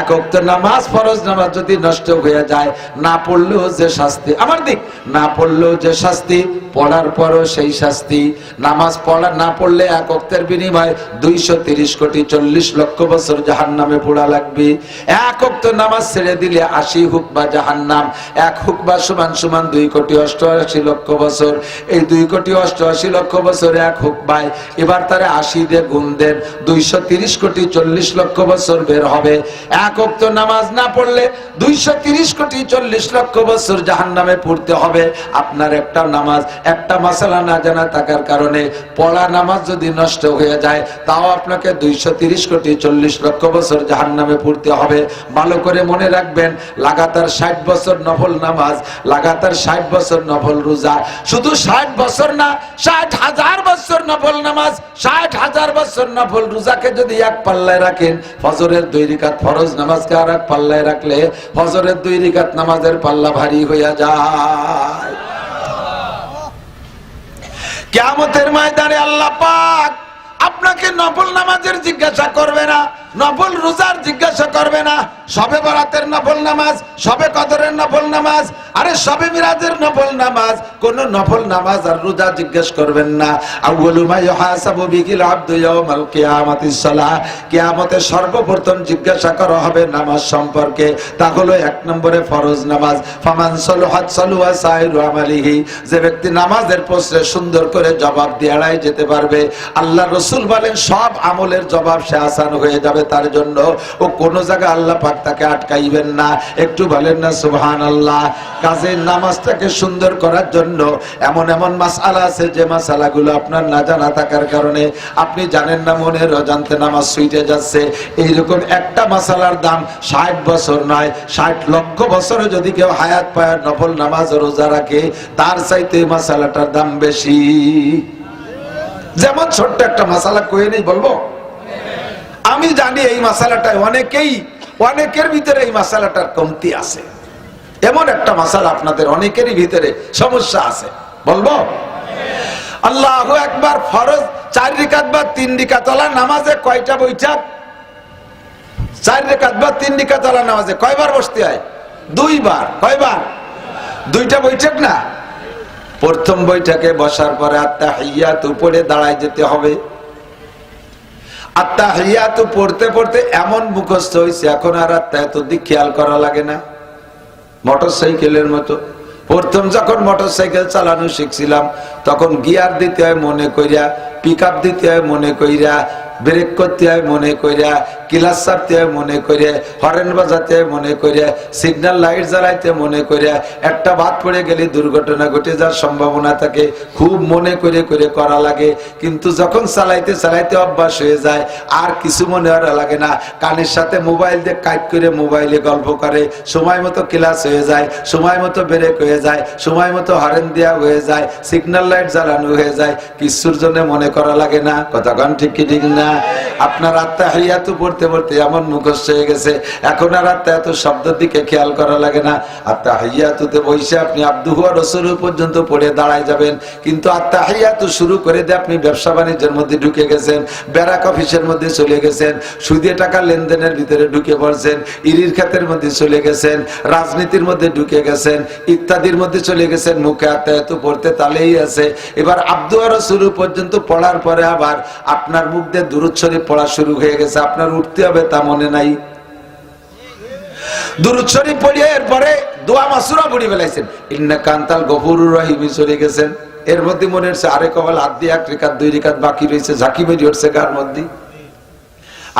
এক অক্ত নামাজ, ফরজ নামাজ যদি নষ্ট হয়ে যায়, না পড়লেও যে শাস্তি, আমার দিক, না পড়লেও যে শাস্তি, পড়ার পরও সেই শাস্তি। নামাজ পড়া, না পড়লে এক অক্তের বিনিময়ে দুইশো তিরিশ কোটি চল্লিশ লক্ষ বছর জাহান নামে পোড়া লাগবে। এক অক্ত নামাজ ছেড়ে দিলে আশি জাহান নাম এক সমান সমান দুই কোটি অষ্টআশি লক্ষ বছর। এই দুই কোটি অষ্টআশি লক্ষ বছর এক হুক বাই, এবার তারা আশি দিয়ে গুণ দেন, দুইশো তিরিশ কোটি চল্লিশ লক্ষ বছর বের হবে। এক অক্ত নামাজ না পড়লে দুইশো তিরিশ কোটি চল্লিশ লক্ষ বছর জাহান নামে পড়তে হবে। আপনার একটা নামাজ, একটা মাসালা না জানা থাকার কারণে পড়া নামাজ যদি নষ্ট হয়ে যায়, তাও আপনাকে দুইশো তিরিশ কোটি চল্লিশ লক্ষ বছর জাহান নামে পড়তে হবে। ভালো করে মনে রাখবেন, লাগাতার ষাট বছর নফল নামাজ, লাগাতার ষাট বছর নফল রোজা। শুধু ষাট বছর না, ষাট হাজার বছর নফল নামাজ, ষাট হাজার বছর নফল রোজাকে যদি এক পাল্লায় রাখেন, ফজরের দুই ফরজ নামাজকে আর এক পাল্লায় রাখলে হজরের দুই রিকাত নামাজের পাল্লা ভারী হইয়া যায়। কেয়ামতের ময়দানে আল্লাহ পাক আপনাকে নফল নামাজের জিজ্ঞাসা করবে না। নফল রোজার জিজ্ঞাসা করবে না, সবে বরাতের নফল নামাজ, সবে কদরের নফল নামাজ, আরে সবে মিরাজের নফল নামাজ, কোন নফল নামাজ আর রোজা জিজ্ঞেস করবেন না। আউয়ালু মা ইউহাসাবু বিহিল আবদু ইয়াউমাল কিয়ামাতিস সালাহ কিয়ামতে সর্বপ্রথম জিজ্ঞাসা করা হবে নামাজ সম্পর্কে, তা হলো এক নম্বরে ফরজ নামাজ, ফামান সালুহাত সালুয়া সাইরু আমালিহি, যে ব্যক্তি নামাজের প্রশ্নে সুন্দর করে জবাব দিয়ে যেতে পারবে, আল্লাহ রসুল বলেন, সব আমলের জবাব সে আসান হয়ে যাবে তার জন্য। ও কোনো জায়গায় আল্লাহ পাক তাকে আটকাইবেন না। একটু বলেন না সুবহান আল্লাহ কাজে নামাজটাকে সুন্দর করার জন্য এমন এমন মাসালা আছে যে মাসালাগুলো আপনার না জানা থাকার কারণে আপনি জানেন না মনের অজান্তে নামাজ সুইটে যাচ্ছে। এইরকম একটা মাসালার দাম ষাট বছর নয়, ষাট লক্ষ বছরে যদি কেউ হায়াত পায় নফল নামাজ রোজা রাখে, তার চাইতে মাসালাটার দাম বেশি। যেমন ছোট্ট একটা মাসালা কয়ে নেই, বলব? আমি জানি এই মাসালাটায় অনেকেই, অনেকের ভিতরে এই মাসালাটার কমতি আছে। এমন একটা মাসালা আপনাদের অনেকেরই ভিতরে সমস্যা আছে। বলব? আল্লাহ একবার ফরজ, চার রিকাত বা তিন রিকাতলা নামাজে কয়টা বৈঠক চার রিকাত বা তিন রিকাতলা নামাজে কয়বার বসতে হয়? দুইবার। কয়বার? দুইটা বৈঠক না? প্রথম বৈঠকে বসার পরে আত্মা হাইয়াত উপরে দাঁড়ায় যেতে হবে। আত্মা তো পড়তে পড়তে এমন মুখস্থ হয়েছে এখন আর আত্মা এত দিক খেয়াল করা লাগে না। মোটর সাইকেলের মতো। প্রথম যখন মোটর সাইকেল চালানো শিখছিলাম, তখন গিয়ার দিতে হয় মনে কইরা পিক দিতে হয় মনে কইরা ব্রেক করতে হয় মনে কইরা ক্লাস ছাড়তে হয় মনে করে হরেন বাজাতে হয় মনে করে সিগন্যাল লাইট জ্বালাইতে মনে করে একটা বাদ পড়ে গেলে দুর্ঘটনা ঘটে যাওয়ার সম্ভাবনা থাকে, খুব মনে করে করে করা লাগে। কিন্তু যখন চালাইতে চালাইতে অভ্যাস হয়ে যায়, আর কিছু মনে করা লাগে না। কানের সাথে মোবাইল দিয়ে কাট করে মোবাইলে গল্প করে, সময় মতো ক্লাস হয়ে যায়, সময় মতো ব্রেক হয়ে যায়, সময় মতো হরেন দেওয়া হয়ে যায় সিগন্যাল লাইট জ্বালানো হয়ে যায় কিছুর জন্য মনে করা লাগে না, কথা কন ঠিক কি ঠিক না? আপনার আত্মা হাইয়াতু পড়তে পড়তে এমন মুখস্থ হয়ে গেছে। এখন আর আত্মা এত শব্দের দিকে খেয়াল করা লাগে না। আত্মা হাইয়াতুতে বসে আপনি আব্দুহ রসুল পর্যন্ত পড়ে দাঁড়ায় যাবেন। কিন্তু আত্মা হাইয়াতু শুরু করে দিয়ে আপনি ব্যবসা বাণিজ্যের মধ্যে ঢুকে গেছেন, ব্যারাক অফিসের মধ্যে চলে গেছেন, সুদে টাকা লেনদেনের ভিতরে ঢুকে পড়ছেন, ইরির খাতের মধ্যে চলে গেছেন, রাজনীতির মধ্যে ঢুকে গেছেন, ইত্যাদির মধ্যে চলে গেছেন, মুখে আত্মা এত পড়তে তালেই আছে। এবার আব্দুহ রসুল পর্যন্ত পড়ার পরে আবার আপনার মুখ দিয়ে দূরত শরীফ পড়া শুরু হয়ে গেছে। আপনার উঠতে হবে তা মনে নাই। দুরুদ শরীফ পড়িয়ে এরপরে দোয়া মাসুরা পড়ি ফেলাইছেন। ইন্না কান্তাল গফুরুর রহিমি চলে গেছেন। এর মধ্যে মনে হচ্ছে আরে কবল হাত দিয়ে এক রেখাত, দুই রেখাত বাকি রয়েছে। ঝাঁকি বেরিয়ে উঠছে কার মধ্যে?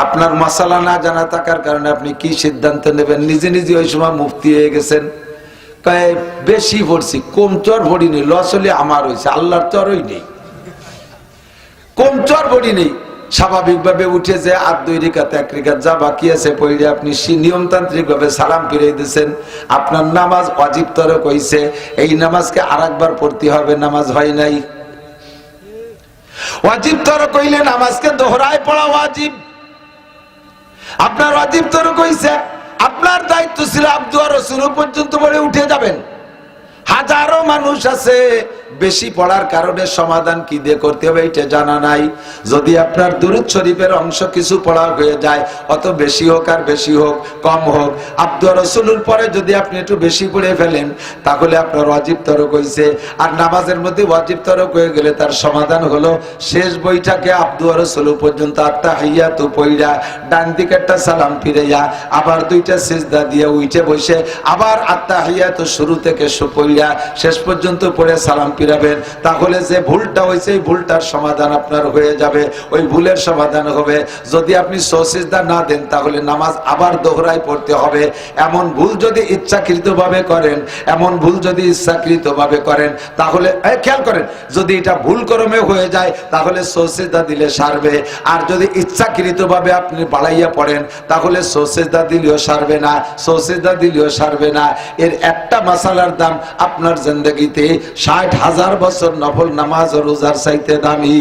আপনার মশালা না জানা থাকার কারণে আপনি কি সিদ্ধান্ত নেবেন? নিজে নিজে ওই সময় মুক্তি হয়ে গেছেন। কয়, বেশি পড়ছি, কম চর পড়িনি, লস হলে আমার হয়েছে আল্লাহর চরই নেই। কম চর ভরি নেই স্বাভাবিকভাবে উঠে যে আর দুই রেখাত এক রেখাত যা বাকি আছে পড়লে আপনি নিয়মতান্ত্রিক ভাবে সালাম ফিরে দিচ্ছেন আপনার নামাজ অজিব তরক হইছে এই নামাজকে আর একবার পড়তে হবে, নামাজ হয় নাই। ওয়াজিব তরক হইলে নামাজকে দোহরায় পড়া ওয়াজিব। আপনার ওয়াজিব তরক হইছে আপনার দায়িত্ব ছিল আব্দুয়া রসুল পর্যন্ত পড়ে উঠে যাবেন। হাজারো মানুষ আছে বেশি পড়ার কারণে সমাধান কি দিয়ে করতে হবে এটা জানা নাই। যদি আপনার দুরুদ শরীফের অংশ কিছু পড়া হয়ে যায়, অত বেশি হোক আর বেশি হোক, কম হোক, আব্দুর রসুলুর পরে যদি আপনি একটু বেশি পড়ে ফেলেন, তাহলে আপনার অজীব তরক হয়েছে আর নামাজের মধ্যে অজীব তরক হয়ে গেলে তার সমাধান হলো, শেষ বইটাকে আব্দুর রসুল পর্যন্ত আত্মা হাইয়া তো পইরা, ডান দিকে একটা সালাম ফিরে যা আবার দুইটা সিজদা দিয়ে উইটে বসে, আবার আত্মা হাইয়া তো শুরু থেকে সুপইরা শেষ পর্যন্ত পড়ে সালাম ফিরাবেন, তাহলে যে ভুলটা হয়েছে, এই ভুলটার সমাধান আপনার হয়ে যাবে। ওই ভুলের সমাধান হবে। যদি আপনি সসিজদা না দেন, তাহলে নামাজ আবার দোহরায় পড়তে হবে। এমন ভুল যদি ইচ্ছাকৃত ভাবে করেন, এমন ভুল যদি ইচ্ছাকৃত ভাবে করেন, তাহলে খেয়াল করেন, যদি এটা ভুল ক্রমে হয়ে যায়, তাহলে সসিজদা দিলে সারবে। আর যদি ইচ্ছাকৃত ভাবে আপনি বাড়াইয়া পড়েন, তাহলে সসিজদা দিলেও সারবে না সসিজদা দিলেও সারবে না। এর একটা মাসালার দাম আপনার জিন্দগিতে ষাট হাজার বছর নফল নামাজ রোজার চাইতে দামি।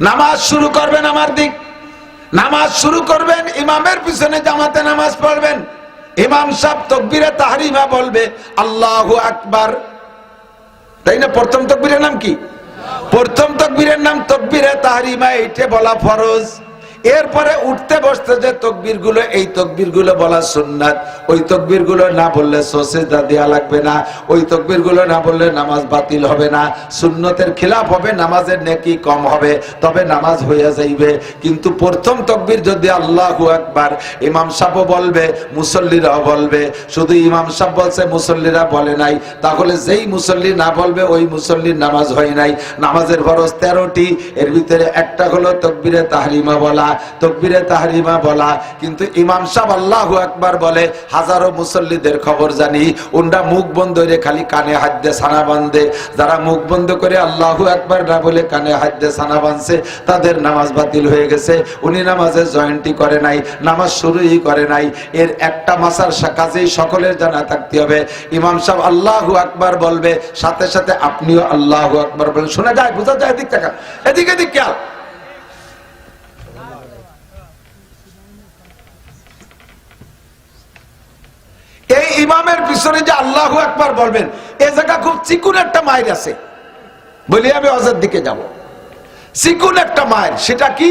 নামাজ শুরু করবেন আমার দিক। নামাজ শুরু করবেন, ইমামের পিছনে জামাতে নামাজ পড়বেন। ইমাম সাহেব তকবিরে তাহারিমা বলবে, আল্লাহ আকবার। তাই না? প্রথম তকবীরের নাম কি? প্রথম তকবীরের নাম তকবীরে তাহারিমা এইটা বলা ফরজ। এরপরে উঠতে বসতে যে তকবিরগুলো এই তকবীরগুলো বলা সুন্নাত। ওই তকবীরগুলো না বললে সসেজদা দেয়া লাগবে না। ওই তকবীরগুলো না বললে নামাজ বাতিল হবে না। সুন্নতের খিলাফ হবে, নামাজের নেকি কম হবে, তবে নামাজ হইয়া যাইবে। কিন্তু প্রথম তকবীর যদি আল্লাহু আকবার, ইমাম সাহেব বলবে, মুসল্লিরাও বলবে। শুধু ইমাম সাহেব বলছে, মুসল্লিরা বলে নাই। তাহলে যেই মুসল্লি না বলবে, ওই মুসল্লির নামাজ হয় নাই। নামাজের ফরজ তেরোটি, এর ভিতরে একটা হলো তকবিরে তাহরিমা বলা তকবীরে তাহরিমা বলা, কিন্তু ইমাম সাহেব আল্লাহ একবার বলে, হাজারো মুসল্লিদের খবর জানি, উনরা মুখ বন্ধ করে খালি কানে হাত দিয়ে সানা বাঁধে। যারা মুখ বন্ধ করে আল্লাহ একবার না বলে কানে হাত দিয়ে সানা বাঁধছে, তাদের নামাজ বাতিল হয়ে গেছে। উনি নামাজে জয়েন্টই করে নাই, নামাজ শুরুই করে নাই। এর একটা মাসার কাজেই সকলের জানা থাকতে হবে। ইমাম সাহেব আল্লাহ আকবার বলবে, সাথে সাথে আপনিও আল্লাহ আকবার বলেন শোনা যায়, বোঝা যায়, এদিক টাকা এদিকে, এদিক, খেয়াল। এই ইমামের পিছনে যে আল্লাহ একবার বলবেন, এ জায়গা খুব চিকুন একটা মায়ের আছে। বলি, আমি অজের দিকে যাব। চিকুন একটা মায়ের, সেটা কি?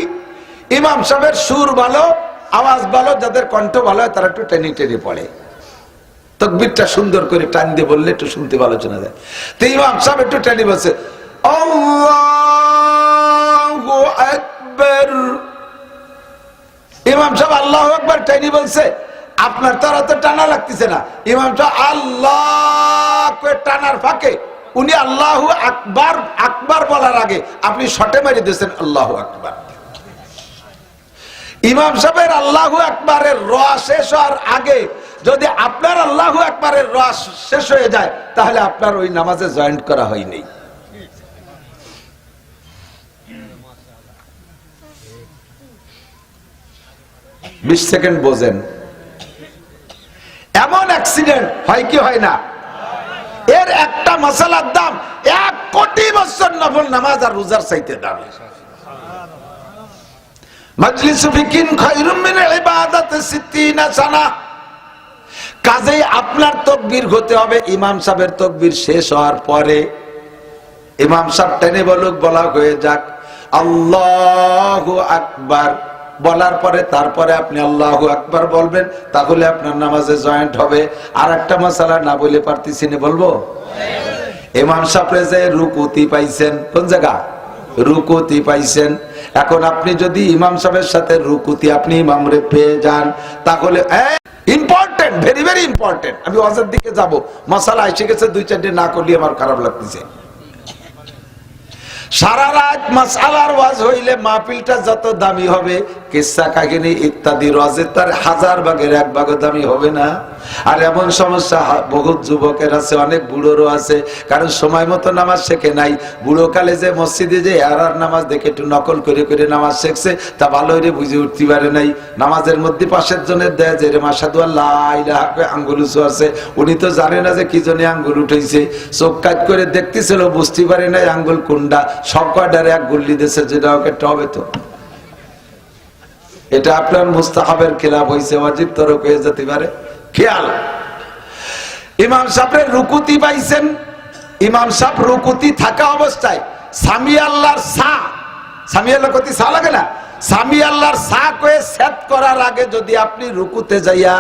ইমাম সাহেবের সুর ভালো, আওয়াজ ভালো, যাদের কণ্ঠ ভালো হয় তারা একটু টেনে টেনে পড়ে। তকবিরটা সুন্দর করে টান দিয়ে বললে একটু শুনতে ভালো শোনা যায়। তো ইমাম সাহেব একটু টেনে বলছে ইমাম সাহেব আল্লাহ একবার টেনে বলছে আপনার তারা তো টানা লাগতেছে না। ইমাম সাহেব আল্লাহ টানার ফাঁকে। উনি আল্লাহ আকবার আকবার বলার আগে আপনি শটে মেরে দিয়েছেন আল্লাহ আকবার। ইমাম সাহেবের আল্লাহ আকবারের র শেষ হওয়ার আগে যদি আপনার আল্লাহ আকবারের রস শেষ হয়ে যায়, তাহলে আপনার ওই নামাজে জয়েন্ট করা হয়নি। বিশ সেকেন্ড বোঝেন। এমন অ্যাক্সিডেন্ট হয় কি হয় না? এর একটা মশালার দাম এক কোটি বছর নফল নামাজ আর রোজার চাইতে দাম। মজলিস ফিকিন খায়রুম ইবাদাত 60 সানা। কাজেই আপনার তকবীর হতে হবে, ইমাম সাহেবের তকবীর শেষ হওয়ার পরে। ইমাম সাহেব টেনে বলুক, বলা হয়ে যাক, আল্লাহু আকবার। বলার পরে তারপরে আপনি আল্লাহ আকবার বলবেন, তাহলে আপনার নামাজে জয়েন্ট হবে। আর একটা মশালা না বলে পারতেছি না, বলব? ইমাম সাহেব যে রুকুতি পাইছেন, কোন জায়গা? রুকুতি পাইছেন। এখন আপনি যদি ইমাম সাহেবের সাথে রুকুতি আপনি ইমামরে পেয়ে যান, তাহলে ইম্পর্টেন্ট ভেরি ভেরি ইম্পর্টেন্ট আমি অজের দিকে যাব। মশালা এসে গেছে দুই চারটে না করলে আমার খারাপ লাগতেছে। সারা রাত মাসালার ওয়াজ হইলে মাহফিলটা যত দামি হবে, কিসা কাহিনী ইত্যাদি, রজের তার হাজার ভাগের এক ভাগে দামি হবে না। আর এমন সমস্যা, বহুত যুবকের আছে, অনেক বুড়োরও আছে কারণ সময় মতো নামাজ শেখে নাই। বুড়ো কালে যে মসজিদে যে আর নামাজ দেখে একটু নকল করে করে নামাজ শেখছে, তা ভালো রে বুঝে উঠতে পারে নাই। নামাজের মধ্যে পাশের জনের দেয় যে, রে মাসাদু আল্লাহ আঙ্গুল উঁচু আছে। উনি তো জানে না যে কি জনে আঙ্গুল উঠেছে। চোখ কাজ করে দেখতেছিল, বুঝতে পারে নাই আঙ্গুল কুন্ডা সব কয়টারে এক গুল্লি দিয়েছে, যেটা ওকে টবে তো। এটা আপনার মুস্তাহাবের খেলাফ হয়েছে অজিব তরক হয়ে যেতে পারে। খেয়াল। ইমাম সাহেবের রুকুতি পাইছেন, ইমাম সাহেব রুকুতি থাকা অবস্থায় সামি আল্লাহর সা সামি আল্লাহ কতি সা লাগে না? সামি আল্লাহর সা কয়ে সেট করার আগে যদি আপনি রুকুতে যাইয়া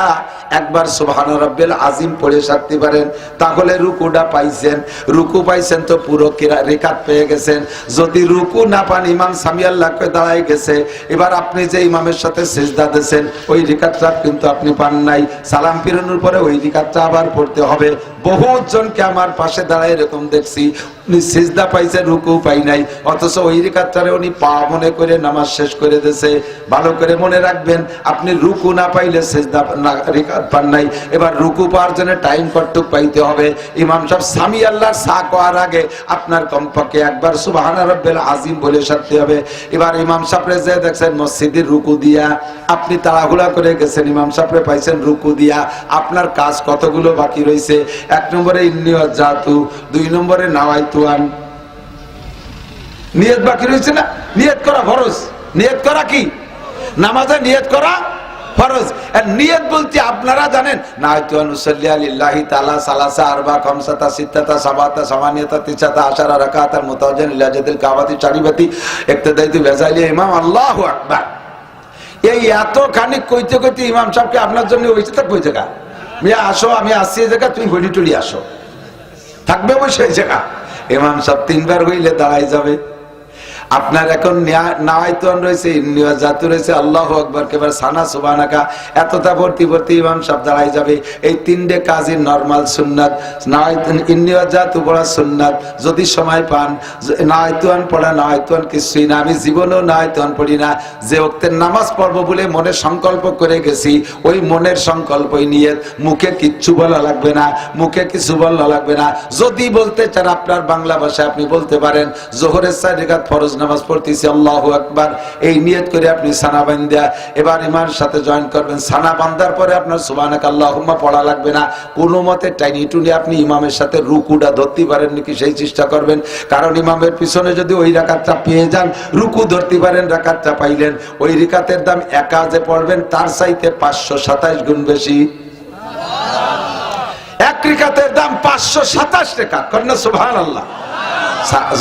একবার সুবহান রাব্বিল আজিম পড়ে সারতে পারেন, তাহলে রুকুটা পাইছেন। রুকু পাইছেন তো পুরো রেখাত পেয়ে গেছেন। যদি রুকু না পান, ইমাম সামি আল্লাহ কয়ে দাঁড়াই গেছে। এবার আপনি যে ইমামের সাথে সেজদা দিয়েছেন, ওই রিকাতটা কিন্তু আপনি পান নাই। সালাম ফিরানোর পরে ওই রিকাতটা আবার পড়তে হবে। বহুত জনকে আমার পাশে দাঁড়ায় এরকম দেখছি। উনি সিজদা পাইছে রুকু পাই নাই। অথচ ওই রিকাতটারে উনি পা মনে করে নামাজ শেষ করে দিয়েছে। ভালো করে মনে রাখবেন, আপনি রুকু না পাইলে সিজদা না রিকাত পান নাই। এবার রুকু পাওয়ার জন্য টাইম কটুক পাইতে হবে? ইমাম সাহেব সামি আল্লাহর সা করার আগে আপনার কমপক্ষে একবার সুবহানা রাব্বিল আজিম বলে সারতে হবে। এবার ইমাম সাহেবরে যে দেখছেন মসজিদের রুকু দিয়া, আপনি তাড়াহুড়া করে গেছেন। ইমাম সাহেবরে পাইছেন রুকু দিয়া। আপনার কাজ কতগুলো বাকি রয়েছে? এক নম্বরে ইন্নিয়ত জাতু, দুই নম্বরে নাওয়াইতুয়ান। নিয়ত বাকি রয়েছে না? নিয়ত করা ফরজ। নিয়ত করা কি? নামাজে নিয়ত করা ফরজ। আর নিয়ত বলতে আপনারা জানেন আলিল্লাহি তাআলা সালাসা আরবা খামসাতা সিত্তাতা সাবাতা সামানিয়াতা তিসাতা আশারা রাকাতার জাদিল কাবাতি চারিবাতি ইমাম আল্লাহু আকবার। এই এত খানিক কইতে কইতে ইমাম সাহেবকে আপনার জন্য হয়েছে তা কই মিয়া আসো, আমি আসছি এই জায়গা তুমি ঘড়ি টড়ি আসো। থাকবে বসে এই জায়গা। এমাম সাহেব তিনবার হইলে দাঁড়াই যাবে। আপনার এখন নাওয়াইতন রয়েছে জাতু রয়েছে, আল্লাহ আকবর কেবার সানা সুবানাকা এতটা ভর্তি ভর্তি ইমাম সাহেব দাঁড়াই যাবে। এই তিনটে কাজই নর্মাল সুন্নাত। ইন্নিয়া জাতু পড়া সুন্নাত। যদি সময় পান নাওয়াইতুয়ান পড়া নাওয়াইতুয়ান কিছুই না। আমি জীবনেও নাওয়াইতুয়ান পড়ি না। যে ওক্তের নামাজ পড়ব বলে মনে সংকল্প করে গেছি, ওই মনের সংকল্পই নিয়ে মুখে কিচ্ছু বলা লাগবে না, মুখে কিছু বলা লাগবে না। যদি বলতে চান আপনার বাংলা ভাষায়, আপনি বলতে পারেন, জোহরের সাইড ফরজ নামাজ পড়তেছি, আল্লাহ আকবার। এই নিয়ত করে আপনি সানা বান্ধা এবার ইমার সাথে জয়েন করবেন। সানা বান্ধার পরে আপনার সুবানাক আল্লাহুম্মা পড়া লাগবে না। কোনো মতে টাইনি টুনি আপনি ইমামের সাথে রুকুটা ধরতে পারেন নাকি সেই চেষ্টা করবেন? কারণ ইমামের পিছনে যদি ওই রাকাতটা পেয়ে যান, রুকু ধরতে পারেন, রাকাতটা পাইলেন। ওই রিকাতের দাম একা যে পড়বেন, তার চাইতে পাঁচশো সাতাইশ গুণ বেশি। এক রিকাতের দাম পাঁচশো সাতাশ টাকা। কন্যা সুভান আল্লাহ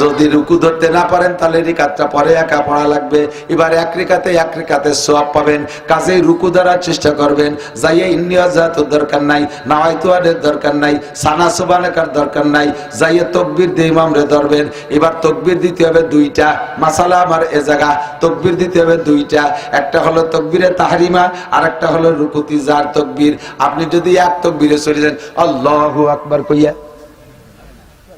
যদি রুকু ধরতে না পারেন, তাহলে রিকাতটা পরে একা পড়া লাগবে। এবার এক রিকাতে এক রিকাতে সোয়াব পাবেন। কাজেই রুকু ধরার চেষ্টা করবেন। যাইয়ে ইন্নিয়াজাত দরকার নাই নাওয়াইতুয়ারের দরকার নাই, সানা সুবানেকার দরকার নাই, যাইয়ে তকবির দিয়ে ইমামরে ধরবেন। এবার তকবির দিতে হবে দুইটা। মাসালা আমার এ জায়গা। তকবির দিতে হবে দুইটা। একটা হলো তকবিরে তাহারিমা আর একটা হলো রুকুতি যার তকবির। আপনি যদি এক তকবিরে চলে যান, আল্লাহু আকবার কইয়া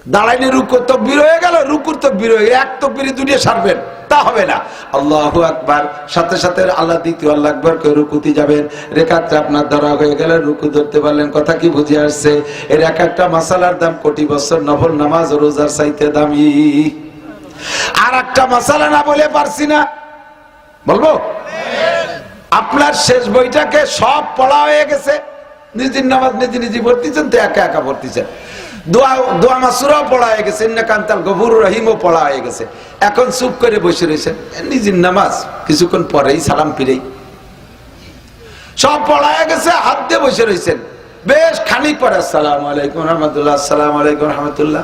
দাঁড়াইলে রুকু তকবির হয়ে গেল, রুকুর তকবির হয়ে গেল। এক তকবিরে দুটিয়ে সারবেন, তা হবে না। আল্লাহু আকবার। সাথে সাথে আল্লাহ দ্বিতীয় আল্লাহ আকবার করে রুকুতি যাবেন। রেখাতটা আপনার ধরা হয়ে গেলে রুকু ধরতে পারলেন, কথা কি বুঝে আসছে? এর এক একটা মাসালার দাম কোটি বছর, নফল নামাজ, রোজার চাইতে দামি। আর একটা মাসালা না বলে পারছি না। বলব? আপনার শেষ বইটাকে সব পড়া হয়ে গেছে। নিজের নামাজ নিজে নিজে ভর্তিছেন তো একা একা ভর্তিছেন পড়া হয়ে গেছে এখন চুপ করে বসে রয়েছেন নিজের নামাজ কিছুক্ষণ পরেই সালাম ফিরেই। সব পড়া হয়ে গেছে, হাত দিয়ে বসে রয়েছেন। বেশ খানিক পরে, আসসালাম আলাইকুম রহমতুল্লাহ, আসসালাম আলাইকুম রহমতুল্লাহ।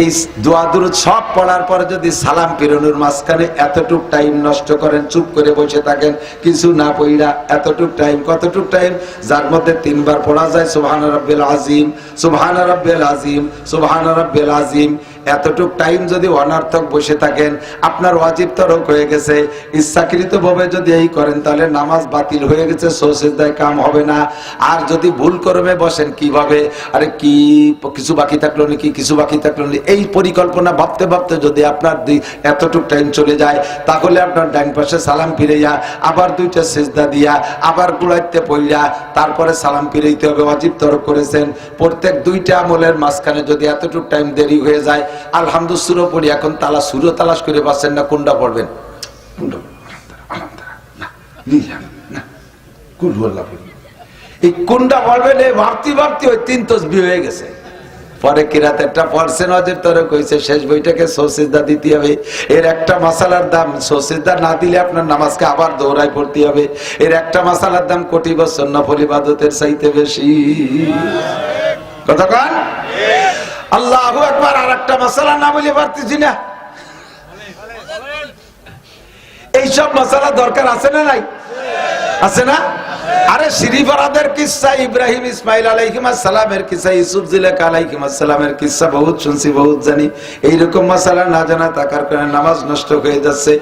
এই দোয়া দূর সব পড়ার পরে যদি সালাম পিরনুর মাঝখানে এতটুক টাইম নষ্ট করেন, চুপ করে বসে থাকেন, কিছু না পইরা এতটুক টাইম কতটুক টাইম যার মধ্যে তিনবার পড়া যায়, সুবহান রাব্বিল আজিম, সুবহান রাব্বিল আজিম, সুবহান রাব্বিল আজিম। এতটুক টাইম যদি অনার্থক বসে থাকেন, আপনার ওয়াজিব তরক হয়ে গেছে। ইচ্ছাকৃত ভাবে যদি এই করেন, তাহলে নামাজ বাতিল হয়ে গেছে সোসেদায় কাম হবে না। আর যদি ভুল করবে বসেন, কীভাবে? আরে কি কিছু বাকি থাকল নাকি, কিছু বাকি থাকল নাকি? এই পরিকল্পনা ভাবতে ভাবতে যদি আপনার এতটুক টাইম চলে যায়, তাহলে আপনার ডাইন পাশে সালাম ফিরাইয়া, আবার দুইটা সেজদা দিয়া, আবার গুলাইতে পড়িয়া তারপরে সালাম ফিরাইতে হবে। অজিব তরক করেছেন। প্রত্যেক দুইটা আমলের মাঝখানে যদি এতটুক টাইম দেরি হয়ে যায় আলহামদু পড়ি, এখন তালা তালাশ করে পাচ্ছেন না, কোনটা পড়বেন। এই কোনটা পড়বেন? এই ভাবতে ভাবতে ওই তিন তসবি হয়ে গেছে। পরে কিরাত একটা পড়ছে নজর তরে কইছে, শেষ বইটাকে সসিদা দিতে হবে। এর একটা মশালার দাম, সসিদা না দিলে আপনার নামাজকে আবার দৌড়ায় পড়তে হবে। এর একটা মশালার দাম, কোটি বছর নফল ইবাদতের চাইতে বেশি। কথা কন? আল্লাহ একবার আর একটা মশালা না বলে পারতেছি না। এইসব মশালা দরকার আছে না নাই? আছে না? আরে শ্রীফরাদের কিসা, ইব্রাহিম ইসমাইল আলাইহিম সালামের কিসা, ইউসুফ জিলেক আলাইহিম কিসা, বহুত শুনছি, বহুত জানি। এইরকম মশালা না জানা থাকার কারণে নামাজ নষ্ট হয়ে যাচ্ছে।